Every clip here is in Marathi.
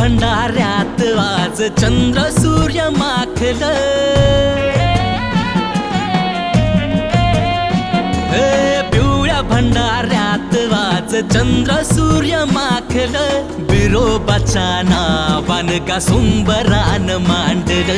भंडाऱ्यात आज चंद्र सूर्य माखल. पिवळ्या भंडाऱ्यात आज चंद्र सूर्य माखल. बिरोबाच्या नावान का सुंबरान मांडल.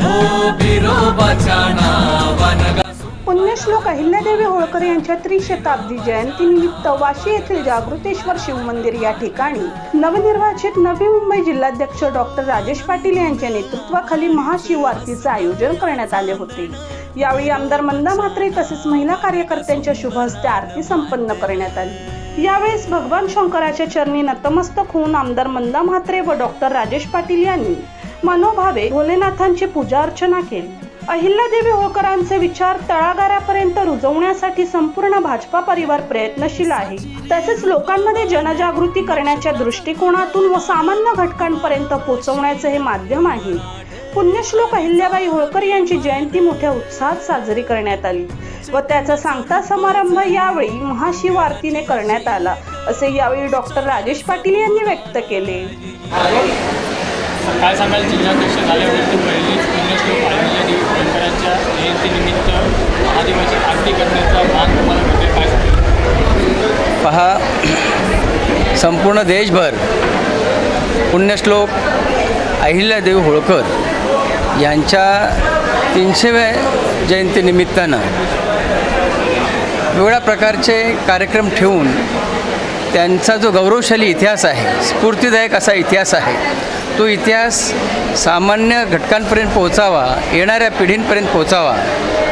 हो बिरोबाच्या नावान का पुण्यश्लोक अहिल्यादेवी होळकर यांच्या त्रिशताब्दी जयंतीनिमित्त वाशी येथील जागृतेश्वर शिवमंदिर या ठिकाणी नवनिर्वाचित नवी मुंबई जिल्हाध्यक्ष डॉक्टर राजेश पाटील यांच्या नेतृत्वाखाली महाशिवआरतीचे आयोजन करण्यात आले होते. यावेळी आमदार मंदा म्हात्रे तसेच महिला कार्यकर्त्यांच्या शुभ हस्ते आरती संपन्न करण्यात आली. यावेळेस भगवान शंकराच्या चरणी नतमस्तक होऊन आमदार मंदा म्हात्रे व डॉक्टर राजेश पाटील यांनी मनोभावे भोलेनाथांची पूजा अर्चना केली. अहिल्यादेवी होळकरांचे विचार तळागाऱ्यापर्यंत रुजवण्यासाठी संपूर्ण भाजपा परिवार प्रयत्नशील आहे. तसेच लोकांमध्ये जनजागृती करण्याच्या दृष्टिकोनातून व सामान्य घटकांपर्यंत पोहोचवण्याचे हे माध्यम आहे. पुण्यश्लोक अहिल्याबाई होळकर यांची जयंती मोठ्या उत्साहात साजरी करण्यात आली व त्याचा सांगता समारंभ यावेळी महाशिवारतीने करण्यात आला असे यावेळी डॉक्टर राजेश पाटील यांनी व्यक्त केले. काय सांगाल जिल्हाध्यक्ष झाल्यावरती पहिलीच पुण्यश्लोक अहिल्यादेवी होळकरांच्या जयंतीनिमित्त मान तुम्हाला म्हणजे काय पहा संपूर्ण देशभर पुण्यश्लोक अहिल्यादेवी होळकर यांच्या तीनशेव्या जयंतीनिमित्तानं वेगळ्या प्रकारचे कार्यक्रम ठेवून त्यांचा जो गौरवशाली इतिहास आहे स्फूर्तिदायक असा इतिहास आहे तो इतिहास सामान्य घटकांपर्यंत पोहोचावा येणाऱ्या पिढींपर्यंत पोहोचावा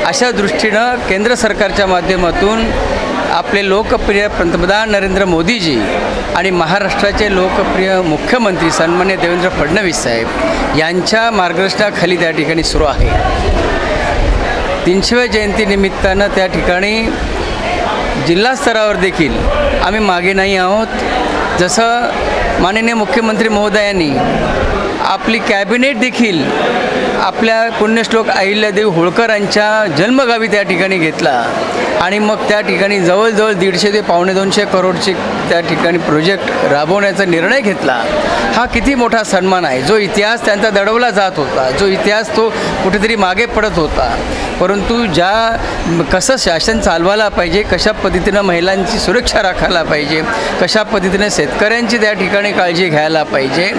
अशा दृष्टीनं केंद्र सरकारच्या माध्यमातून आपले लोकप्रिय पंतप्रधान नरेंद्र मोदीजी आणि महाराष्ट्राचे लोकप्रिय मुख्यमंत्री सन्मान्य देवेंद्र फडणवीस साहेब यांच्या मार्गदर्शनाखाली त्या ठिकाणी सुरू आहे. तीनशेव्या जयंतीनिमित्तानं त्या ठिकाणी जिल्हा स्तरावर देखील आम्ही मागे नाही आहोत. जसं माननीय मुख्यमंत्री महोदयांनी आपली कॅबिनेट देखील आपल्या पुण्यश्लोक अहिल्यादेवी होळकरांच्या जन्मगावी त्या ठिकाणी घेतला. आणि मग त्या ठिकाणी जवळजवळ दीडशे ते पावणे दोनशे करोडचे त्या ठिकाणी प्रोजेक्ट राबवण्याचा निर्णय घेतला. हा किती मोठा सन्मान आहे. जो इतिहास त्यांचा दडवला जात होता. जो इतिहास तो कुठेतरी मागे पडत होता. परंतु ज्या कसं शासन चालवायला पाहिजे कशा पद्धतीनं महिलांची सुरक्षा राखायला पाहिजे कशा पद्धतीनं शेतकऱ्यांची त्या ठिकाणी काळजी घ्यायला पाहिजे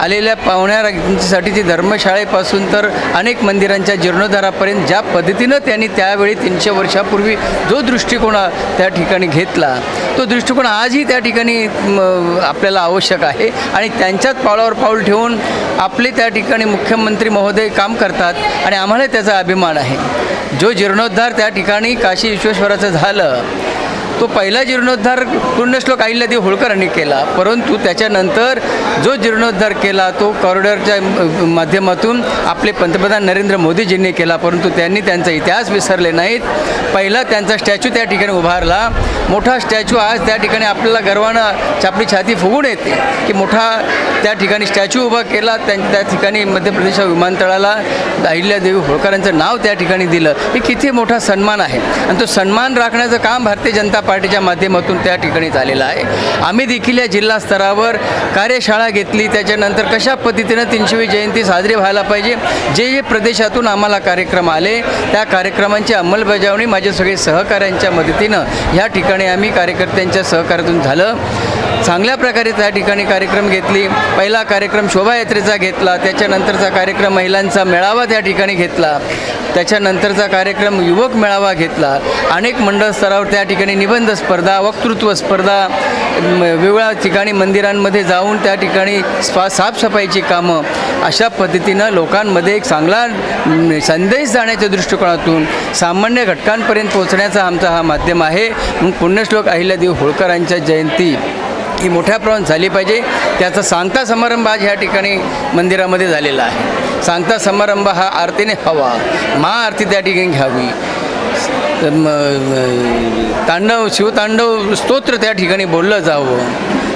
आलेल्या पाहुण्यासाठी ती धर्मशाळेपासून तर अनेक मंदिरांच्या जीर्णोद्धारापर्यंत ज्या पद्धतीनं त्यांनी त्यावेळी तीनशे वर्षापूर्वी जो दृष्टिकोन त्या ठिकाणी घेतला तो दृष्टिकोन आजही त्या ठिकाणी आपल्याला आवश्यक आहे आणि त्यांच्याच पावलावर पाऊल ठेवून आपले त्या ठिकाणी मुख्यमंत्री महोदय काम करतात आणि आम्हाला त्याचा अभिमान आहे. जो जीर्णोद्धार त्या ठिकाणी काशी विश्वेश्वराचं झालं तो पहिला जीर्णोद्धार पुण्यश्लोक अहिल्यादेवी होळकरांनी केला. परंतु त्याच्यानंतर जो जीर्णोद्धार केला तो कॉरिडॉरच्या माध्यमातून आपले पंतप्रधान नरेंद्र मोदीजींनी केला. परंतु त्यांनी त्यांचा इतिहास विसरले नाहीत. पहिला त्यांचा स्टॅच्यू त्या ठिकाणी उभारला. मोठा स्टॅच्यू आज त्या ठिकाणी आपल्याला गर्वानं आपली छाती फुगून येते की मोठा त्या ठिकाणी स्टॅच्यू उभा केला त्या त्या ठिकाणी मध्य प्रदेश विमानतळाला अहिल्यादेवी होळकरांचं नाव त्या ठिकाणी दिलं. हे किती मोठा सन्मान आहे. आणि तो सन्मान राखण्याचं काम भारतीय जनता पार्टीच्या माध्यमातून त्या ठिकाणी झालेलं आहे. आम्ही देखील या जिल्हा स्तरावर कार्यशाळा घेतली. त्याच्यानंतर कशा पद्धतीनं तीनशेवी जयंती साजरी व्हायला पाहिजे? जे जे प्रदेशातून आम्हाला कार्यक्रम आले त्या कार्यक्रमांची अंमलबजावणी माझ्या सगळे सहकाऱ्यांच्या मदतीनं ह्या ठिकाणी आम्ही कार्यकर्त्यांच्या सहकार्यातून झालं. चांगल्या प्रकारे त्या ठिकाणी कार्यक्रम घेतली. पहिला कार्यक्रम शोभायात्रेचा घेतला. त्याच्यानंतरचा कार्यक्रम महिलांचा मेळावा त्या ठिकाणी घेतला. त्याच्यानंतरचा कार्यक्रम युवक मेळावा घेतला. अनेक मंडळ स्तरावर त्या ठिकाणी निबंध स्पर्धा वक्तृत्व स्पर्धा वेगळ्या वेगवेगळ्या ठिकाणी मंदिरांमध्ये जाऊन त्या ठिकाणी स्वा साफसफाईची कामं. अशा पद्धतीनं लोकांमध्ये एक चांगला संदेश जाण्याच्या दृष्टिकोनातून सामान्य घटकांपर्यंत पोहोचण्याचा आमचा हा माध्यम आहे. म्हणून पुण्यश्लोक अहिल्यादेव होळकरांच्या जयंती. ही मोठ्या प्रमाणात झाली पाहिजे. त्याचा सांगता समारंभ आज ह्या ठिकाणी मंदिरामध्ये झालेला आहे. सांगता समारंभ हा आरतीने हवा. महाआरती त्या ठिकाणी घ्यावी. तांडव शिवतांडव स्तोत्र त्या ठिकाणी बोललं जावं.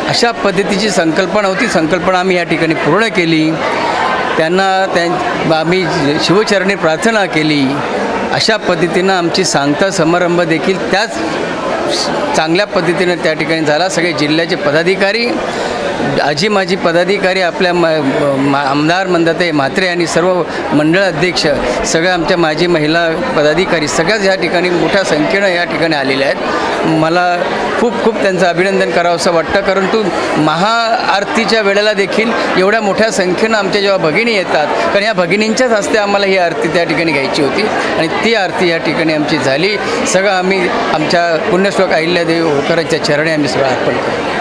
अशा पद्धतीची संकल्पना होती. संकल्पना आम्ही या ठिकाणी पूर्ण केली. त्यांना त्यां आम्ही शिवचरणी प्रार्थना केली. अशा पद्धतीनं आमची सांगता समारंभ देखील त्याच चांगल्या पद्धतीनं त्या ठिकाणी झाला. सगळे जिल्ह्याचे पदाधिकारी आजी माजी पदाधिकारी आपल्या म आमदार मंदाते म्हात्रे आणि सर्व मंडळ अध्यक्ष सगळ्या आमच्या माजी महिला पदाधिकारी सगळ्याच ह्या ठिकाणी मोठ्या संख्येनं या ठिकाणी आलेल्या आहेत. मला खूप खूप त्यांचं अभिनंदन करावं असं वाटतं. परंतु महाआरतीच्या वेळेला देखील एवढ्या मोठ्या संख्येनं आमच्या जेव्हा भगिनी येतात कारण या भगिनींच्याच हस्ते आम्हाला ही आरती त्या ठिकाणी घ्यायची होती आणि ती आरती या ठिकाणी आमची झाली. सगळं आम्ही आमच्या पुण्यश्लोक अहिल्यादेवी होळकरांच्या चरणी आम्ही सगळं अर्पण करतो